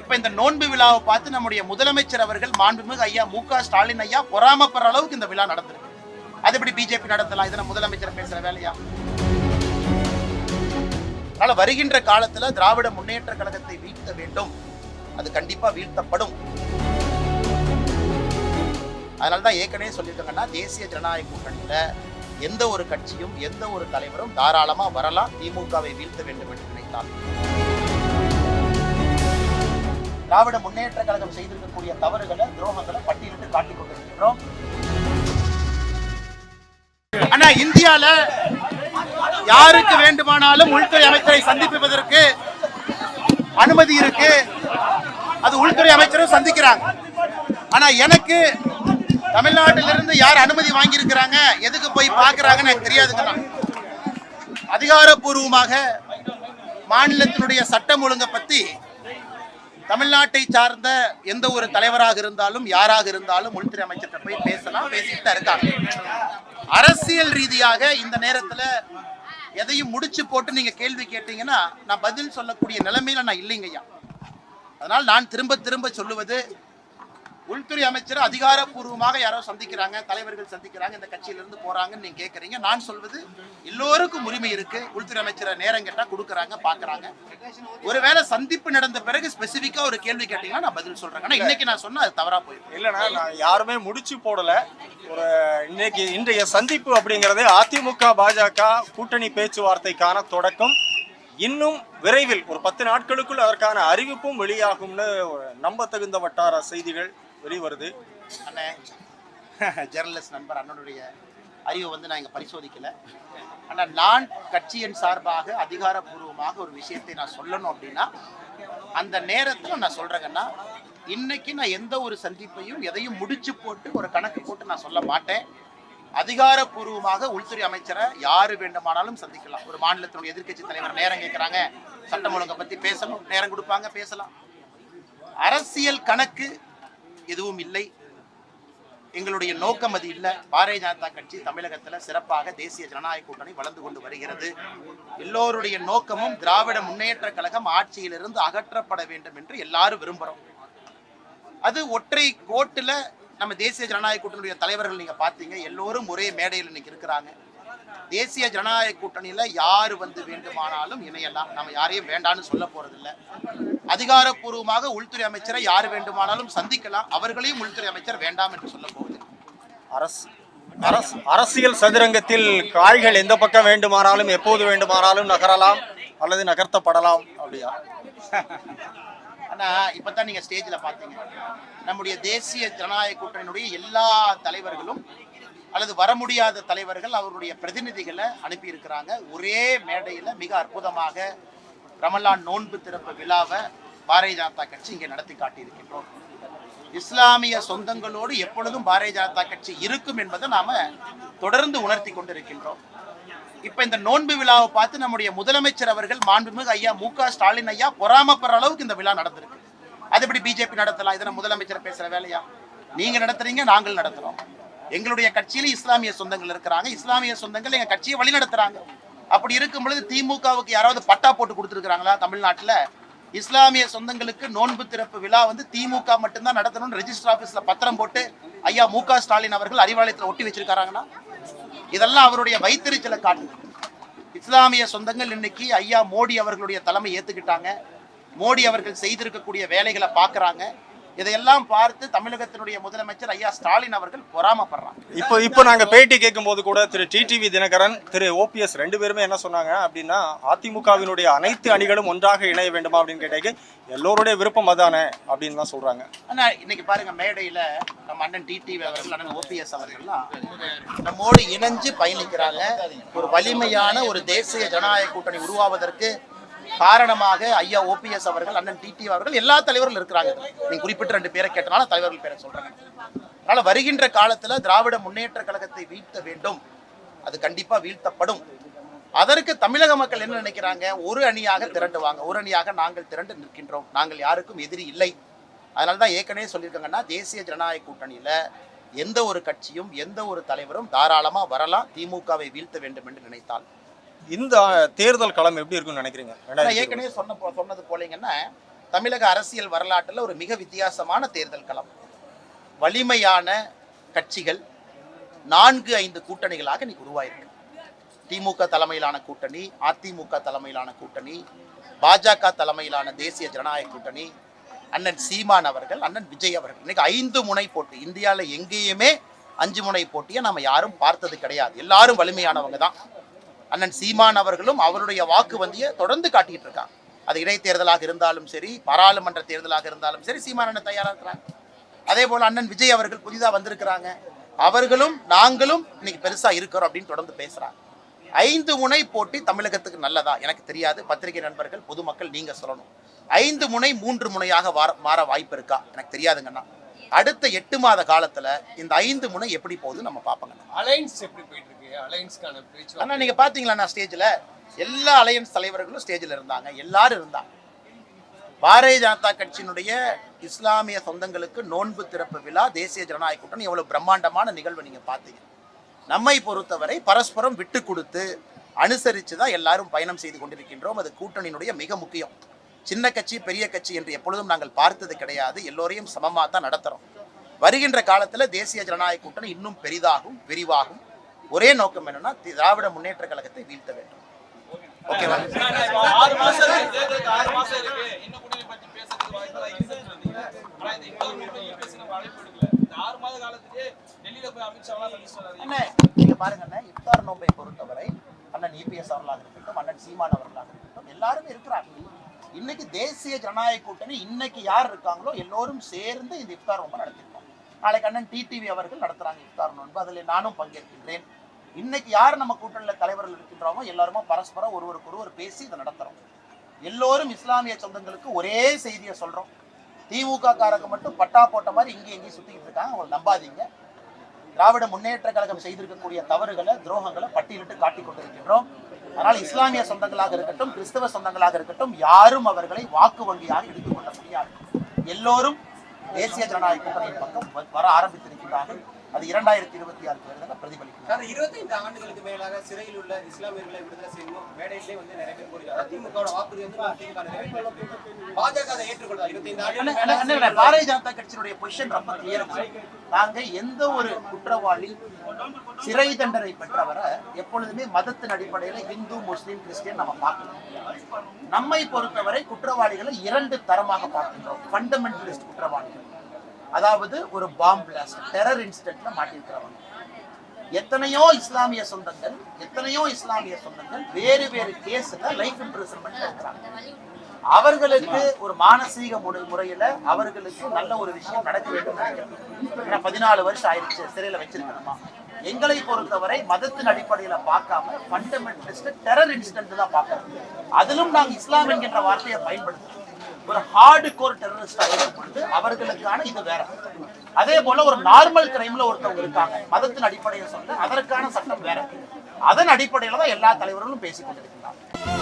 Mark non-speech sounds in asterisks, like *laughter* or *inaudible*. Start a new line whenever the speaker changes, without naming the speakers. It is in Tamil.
இப்ப இந்த நோன்பு விழாவை பார்த்து நம்முடைய முதலமைச்சர் அவர்கள் மாண்புமிகு ஐயா மு க ஸ்டாலின் ஐயா பொறாமப்படுற அளவுக்கு இந்த விழா நடந்திருக்கு. அது எப்படி பிஜேபி நடத்தலாம்? இதுல முதலமைச்சர் பேசுற வேலையா? அதனால வருகின்ற காலத்துல திராவிட முன்னேற்ற கழகத்தை வீழ்த்த வேண்டும். அது கண்டிப்பா வீழ்த்தப்படும். அதனால தான் ஏற்கனவே சொல்லியிருக்காங்கன்னா தேசிய ஜனநாயக கூட்டணியில எந்த ஒரு கட்சியும் எந்த ஒரு தலைவரும் தாராளமா வரலாம். திமுகவை வீழ்த்த வேண்டும் என்று நினைத்தார் திராவிட முன்னேற்ற கழகம் செய்திருக்கக்கூடிய தவறுகளை துரோகங்களை பட்டியலிட்டு காட்டிக் கொண்டிருக்கின்றோம். ஆனா இந்தியால யாருக்கு வேண்டுமானாலும் உள்துறை அமைச்சரை சந்திப்பதற்கு அனுமதி இருக்கு. அது உள்துறை அமைச்சரும் சந்திக்கிறாங்க. ஆனா எனக்கு தமிழ்நாட்டிலிருந்து யார் அனுமதி வாங்கியிருக்கிறாங்க எதுக்கு போய் பாக்குறாங்கன்னு எனக்கு தெரியாதுங்கண்ணா அதிகாரப்பூர்வமாக மாநிலத்தினுடைய சட்டம் ஒழுங்கை பத்தி தமிழ்நாட்டை சார்ந்த எந்த ஒரு தலைவராக இருந்தாலும் யாராக இருந்தாலும் உள்துறை அமைச்சர்கிட்ட போய் பேசலாம் பேசிட்டு தான் இருக்காங்க. அரசியல் ரீதியாக இந்த நேரத்துல எதையும் முடிச்சு போட்டு நீங்க கேள்வி கேட்டீங்கன்னா நான் பதில் சொல்லக்கூடிய நிலைமையில நான் இல்லைங்கய்யா அதனால் நான் திரும்ப திரும்ப சொல்லுவது உள்துறை அமைச்சர் அதிகாரப்பூர்வமாக யாரோ சந்திக்கிறாங்க தலைவர்கள் சந்திக்கிறாங்க இந்த கட்சியிலிருந்து போறாங்கன்னு நீங்க கேட்கறீங்க நான் சொல்வது எல்லோருக்கும் உரிமை இருக்கு. உள்துறை அமைச்சரை நேரம் கேட்டா கொடுக்குறாங்க பாக்குறாங்க. ஒருவேளை சந்திப்பு நடந்த பிறகு ஸ்பெசிபிக்கா ஒரு கேள்வி கேட்டீங்கன்னா நான் பதில் சொல்றேன். ஆனா இன்னைக்கு நான் சொன்னா அது தவறா போயிடும்.
இல்லைன்னா நான் யாருமே முடிச்சு போடல. ஒரு இன்னைக்கு இன்றைய சந்திப்பு அப்படிங்கிறது அதிமுக பாஜக கூட்டணி பேச்சுவார்த்தைக்கான தொடக்கம். இன்னும் விரைவில் ஒரு பத்து நாட்களுக்குள் அதற்கான அறிவிப்பும் வெளியாகும்னு நம்ப நம்பத்தகுந்த வட்டார செய்திகள். வெளிவருது.
அண்ணே *laughs* ஜெர்னலிஸ்ட் நண்பர் அண்ணனுடைய அறிவை வந்து நான் இங்கே பரிசோதிக்கலை. ஆனால் நான் கட்சியின் சார்பாக அதிகாரப்பூர்வமாக ஒரு விஷயத்தை நான் சொல்லணும் அப்படின்னா அந்த நேரத்தில் நான் சொல்கிறேங்கன்னா இன்னைக்கு நான் எந்த ஒரு சந்திப்பையும் எதையும் முடிச்சு போட்டு ஒரு கணக்கு போட்டு நான் சொல்ல மாட்டேன். அதிகாரப்பூர்வமாக உள்துறை அமைச்சரை யாரு வேண்டுமானாலும் சந்திக்கலாம். ஒரு மாநிலத்தினுடைய எதிர்க்கட்சி தலைவர் நேரம் கேட்குறாங்க சட்டம் ஒழுங்கை பத்தி பேசணும். நேரம் கொடுப்பாங்க பேசலாம். அரசியல் கணக்கு எதுவும் இல்லை. எங்களுடைய நோக்கம் அது இல்லை. பாரதிய ஜனதா கட்சி தமிழகத்தில் சிறப்பாக தேசிய ஜனநாயக கூட்டணி வளர்ந்து கொண்டு வருகிறது. எல்லோருடைய நோக்கமும் திராவிட முன்னேற்ற கழகம் ஆட்சியிலிருந்து அகற்றப்பட வேண்டும் என்று எல்லாரும் விரும்புகிறோம் அது ஒற்றை கோட்டில் நம்ம தேசிய ஜனநாயக கூட்டணியுடைய தலைவர்கள் நீங்கள் பார்த்தீங்க. எல்லோரும் ஒரே மேடையில் இன்னைக்கு இருக்கிறாங்க. தேசிய ஜனநாயக கூட்டணியில யாரு வந்து வேண்டுமானாலும் இணையலாம். நம்ம யாரையும் வேண்டாம்னு சொல்ல போறதில்ல. அதிகாரப்பூர்வமாக உள்துறை அமைச்சரை யார் வேண்டுமானாலும் சந்திக்கலாம். அவர்களையும் உள்துறை அமைச்சர் வேண்டாம் என்று சொல்ல
அரசு அரசு அரசியல் சதுரங்கத்தில் காய்கள் எந்த பக்கம் வேண்டுமானாலும் எப்போது வேண்டுமானாலும் நகரலாம் அல்லது நகர்த்தப்படலாம் அப்படியா?
ஆனா இப்பதான் நீங்க ஸ்டேஜ்ல பாத்தீங்க நம்முடைய தேசிய ஜனநாயக கூட்டணியினுடைய எல்லா தலைவர்களும் அல்லது வர முடியாத தலைவர்கள் அவருடைய பிரதிநிதிகளை அனுப்பி இருக்கிறாங்க ஒரே மேடையில் மிக அற்புதமாக ரமலான் நோன்பு திறப்பு விழாவை பாரதிய ஜனதா கட்சி இங்கே நடத்தி காட்டியிருக்கின்றோம். இஸ்லாமிய சொந்தங்களோடு எப்பொழுதும் பாரதிய ஜனதா கட்சி இருக்கும் என்பதை நாம தொடர்ந்து உணர்த்தி கொண்டிருக்கின்றோம். இப்ப இந்த நோன்பு விழாவை பார்த்து நம்முடைய முதலமைச்சர் அவர்கள் மாண்புமிகு ஐயா மு க ஸ்டாலின் ஐயா பொறாமப்படுற அளவுக்கு இந்த விழா நடந்திருக்கு. அது எப்படி பிஜேபி நடத்தலாம்? இதனை முதலமைச்சர் பேசுற வேலையா? நீங்க நடத்துறீங்க நாங்கள் நடத்துறோம். எங்களுடைய கட்சியில இஸ்லாமிய சொந்தங்கள் இருக்கிறாங்க. இஸ்லாமிய சொந்தங்கள் எங்க கட்சியை வழிநடத்துறாங்க. அப்படி இருக்கும் பொழுது திமுகவுக்கு யாராவது பட்டா போட்டு கொடுத்துருக்காங்களா தமிழ்நாட்டில்? இஸ்லாமிய சொந்தங்களுக்கு நோன்பு திறப்பு விழா வந்து திமுக மட்டும்தான் நடத்தணும்னு ரெஜிஸ்டர் ஆஃபீஸில் பத்திரம் போட்டு ஐயா மு ஸ்டாலின் அவர்கள் அறிவாலயத்தில் ஒட்டி வச்சிருக்காங்கன்னா இதெல்லாம் அவருடைய வைத்தறிச்சலை காட்டுது. இஸ்லாமிய சொந்தங்கள் இன்னைக்கு ஐயா மோடி அவர்களுடைய தலைமை ஏற்றுக்கிட்டாங்க மோடி அவர்கள் செய்திருக்கக்கூடிய வேலைகளை பார்க்குறாங்க. இதையெல்லாம் பார்த்து தமிழகத்தினுடைய முதலமைச்சர் ஐயா ஸ்டாலின் அவர்கள் பொறாமப்படுறாங்க.
இப்போ இப்போ நாங்க பேட்டி கேட்கும்போது கூட திரு டிடிவி தினகரன் திரு ஓபிஎஸ் ரெண்டு பேருமே என்ன சொன்னாங்க அப்படின்னா அதிமுகவினுடைய அனைத்து அணிகளும் ஒன்றாக இணைய வேண்டுமா அப்படின்னு கேட்டேக்கு எல்லோருடைய விருப்பம் அதானே அப்படின்னு தான் சொல்றாங்க.
ஆனா இன்னைக்கு பாருங்க மேடையில நம்ம அண்ணன் டிடிவி அவர்கள் அண்ணன் ஓபிஎஸ் அவர்கள்லாம் நம்மோடு இணைஞ்சு பயணிக்கிறாங்க. ஒரு வலிமையான ஒரு தேசிய ஜனநாயக கூட்டணி உருவாவதற்கு காரணமாக ஐயா ஓபிஎஸ் அவர்கள் அண்ணன் டிடி அவர்கள் எல்லா தலைவர்கள் இருக்கிறாங்க. நீங்க குறிப்பிட்ட ரெண்டு பேரை கேட்டனால தலைவர்கள் பேரை சொல்றாங்க அதனால வருகின்ற காலத்துல திராவிட முன்னேற்ற கழகத்தை வீழ்த்த வேண்டும். அது கண்டிப்பா வீழ்த்தப்படும். அதற்கு தமிழக மக்கள் என்ன நினைக்கிறாங்க? ஒரு அணியாக திரண்டுவாங்க. ஒரு அணியாக நாங்கள் திரண்டு நிற்கின்றோம். நாங்கள் யாருக்கும் எதிரி இல்லை. அதனால தான் ஏற்கனவே சொல்லியிருக்காங்கன்னா தேசிய ஜனநாயக கூட்டணியில எந்த ஒரு கட்சியும் எந்த ஒரு தலைவரும் தாராளமா வரலாம். திமுகவை வீழ்த்த வேண்டும் என்று நினைத்தால்.
இந்த தேர்தல் களம் எப்படி இருக்கும்னு நினைக்கிறீங்க?
ஏற்கனவே சொன்ன சொன்னது போலீங்கன்னா தமிழக அரசியல் வரலாற்றில் ஒரு மிக வித்தியாசமான தேர்தல் களம். வலிமையான கட்சிகள் நான்கு ஐந்து கூட்டணிகளாக இன்னைக்கு உருவாயிருக்கு. திமுக தலைமையிலான கூட்டணி அதிமுக தலைமையிலான கூட்டணி பாஜக தலைமையிலான தேசிய ஜனநாயக கூட்டணி அண்ணன் சீமான் அவர்கள் அண்ணன் விஜய் அவர்கள். இன்னைக்கு ஐந்து முனை போட்டி இந்தியாவில் எங்கேயுமே அஞ்சு முனை போட்டியை நம்ம யாரும் பார்த்தது கிடையாது. எல்லாரும் வலிமையானவங்க தான். அண்ணன் சீமான் அவர்களும் அவருடைய வாக்கு வந்தியை தொடர்ந்து காட்டிட்டு இருக்காங்க. அது இடைத்தேர்தலாக இருந்தாலும் சரி பாராளுமன்ற தேர்தலாக இருந்தாலும் சரி சீமான் அண்ணன் தயாரா இருக்கிறாங்க. அதே போல அண்ணன் விஜய் அவர்கள் புதிதாக வந்திருக்கிறாங்க. அவர்களும் நாங்களும் இன்னைக்கு பெருசா இருக்கிறோம் அப்படின்னு தொடர்ந்து பேசுறாங்க. ஐந்து முனை போட்டி தமிழகத்துக்கு நல்லதா? எனக்கு தெரியாது. பத்திரிகை நண்பர்கள் பொதுமக்கள் நீங்க சொல்லணும். ஐந்து முனை மூன்று முனையாக மாற வாய்ப்பு இருக்கா? எனக்கு தெரியாதுங்கண்ணா. அடுத்த எட்டு மாத காலத்துல இந்த ஐந்து முனை எப்படி போகுது நம்ம பார்ப்போங்கண்ணா.
அலைன்ஸ் எப்படி போயிட்டு அலையன்ஸ்க்கான பேச்சு
அண்ணா நீங்க பாத்தீங்களா ஸ்டேஜ்ல எல்லா அலையன்ஸ் தலைவர்களும் ஸ்டேஜ்ல இருந்தாங்க. எல்லாரும் இருந்தாங்க. பாரதிய ஜனதா கட்சியினுடைய இஸ்லாமிய சொந்தங்களுக்கு நோன்பு திறப்பு விழா தேசிய ஜனநாயக கூட்டணி எவ்வளவு பிரம்மாண்டமான நிகழ்வு நீங்க பார்த்தீங்க. நம்மை பொறுத்தவரை பரஸ்பரம் விட்டு கொடுத்து அனுசரித்து தான் எல்லாரும் பயணம் செய்து கொண்டிருக்கின்றோம். அது கூட்டணியினுடைய மிக முக்கியம். சின்ன கட்சி பெரிய கட்சி என்று எப்பொழுதும் நாங்கள் பார்த்தது கிடையாது. எல்லோரையும் சமமாக தான் நடத்துகிறோம் வருகின்ற காலத்தில் தேசிய ஜனநாயக கூட்டணி இன்னும் பெரிதாகும் விரிவாகும். ஒரே நோக்கம் என்னன்னா திராவிட முன்னேற்ற கழகத்தை வீழ்த்த வேண்டும். ஓகேவா நீங்க பாருங்க அண்ணே இஃப்தார் நோன்பை பொறுத்தவரை அண்ணன் இபிஎஸ் அவர்களாக இருக்கட்டும் அண்ணன் சீமான் அவர்களாக இருக்கட்டும் எல்லாருமே இருக்கிறாங்க. இன்னைக்கு தேசிய ஜனநாயக கூட்டணி இன்னைக்கு யார் இருக்காங்களோ எல்லோரும் சேர்ந்து இந்த இஃப்தார் நோன்பை நடத்திருக்கோம் நாளைக்கு அண்ணன் டிடிவி அவர்கள் நடத்துறாங்க இஃப்தார் நோன்பு. அதில் நானும் பங்கேற்கின்றேன். இன்னைக்கு யார் நம்ம கூட்டணியில் தலைவர்கள் இருக்கின்றோமோ எல்லாருமே பரஸ்பரம் ஒருவருக்கு ஒருவர் பேசி இதை நடத்துகிறோம் எல்லோரும் இஸ்லாமிய சொந்தங்களுக்கு ஒரே செய்தியை சொல்கிறோம் திமுக காரங்க மட்டும் பட்டா போட்ட மாதிரி இங்கே எங்கேயும் சுற்றிக்கிட்டு இருக்காங்க. அவங்களை நம்பாதீங்க. திராவிட முன்னேற்ற கழகம் செய்திருக்கக்கூடிய தவறுகளை துரோகங்களை பட்டியலிட்டு காட்டிக் கொண்டிருக்கின்றோம். அதனால் இஸ்லாமிய சொந்தங்களாக இருக்கட்டும் கிறிஸ்தவ சொந்தங்களாக இருக்கட்டும் யாரும் அவர்களை வாக்கு வங்கியாக எடுத்துக்கொள்ள முடியாது. எல்லோரும் தேசிய ஜனநாயக கூட்டணியின் பக்கம் வ- வர ஆரம்பித்திருக்கிறார்கள் அது இரண்டாயிரத்தி இருபத்தி ஆறு பிரதிபலிக்கிறது
கடந்த இருபத்தைந்து ஆண்டுகளுக்கு மேலாக சிறையில் உள்ள இஸ்லாமியர்களை விடுதலை செய்யணும். மேடையிலே வந்து நிறைய பேர் கோரிக்கை திமுக வாக்குறுதி வந்து பாஜக அதை இருபத்தைந்து
அண்ணே, பாரதிய ஜனதா கட்சியினுடைய பொசிஷன் ரொம்ப கிளியர் நாங்க எந்த ஒரு குற்றவாளி சிறை தண்டனை பெற்றவரை எப்பொழுதுமே மதத்தின் அடிப்படையில் இந்து முஸ்லீம் கிறிஸ்டியன் நம்ம பார்க்கணும். நம்மை பொறுத்தவரை குற்றவாளிகளை இரண்டு தரமாக பார்க்கின்றோம். ஃபண்டமெண்டலிஸ்ட் குற்றவாளிகள். அதாவது ஒரு பாம்பு பிளாஸ்ட் டெரர் இன்சிடென்ட்ல மாட்டியிருக்கிறவங்க. எத்தனையோ இஸ்லாமிய சொந்தங்கள் எத்தனையோ இஸ்லாமிய சொந்தங்கள் வேறு வேறு கேஸ்ல லைஃப் இம்ப்ரிசன்மெண்ட் இருக்கிறாங்க. அவர்களுக்கு ஒரு மானசீக முறை முறையில அவர்களுக்கு நல்ல ஒரு விஷயம் நடக்க வேண்டும் நினைக்கிறேன் ஏன்னா பதினாலு வருஷம் ஆயிடுச்சு சிறையில வச்சிருக்கணுமா? எங்களை பொறுத்தவரை மதத்தின் அடிப்படையில பார்க்காம ஃபண்டமெண்டலிஸ்ட் டெரர் இன்சிடென்ட் தான் பார்க்கறோம். அதிலும் நாங்கள் இஸ்லாம் என்கின்ற வார்த்தையை பயன்படுத்துறோம். ஒரு ஹார்டு கோர் டெரரிஸ்ட் எடுத்துக்கொண்டு அவர்களுக்கான இது வேற. அதே போல ஒரு நார்மல் கிரைம்ல ஒருத்தவங்க இருக்காங்க. மதத்தின் அடிப்படையில் சொல்ல அதற்கான சட்டம் வேற. அதன் அடிப்படையில தான் எல்லா தலைவர்களும் பேசிக் கொண்டிருக்கிறாங்க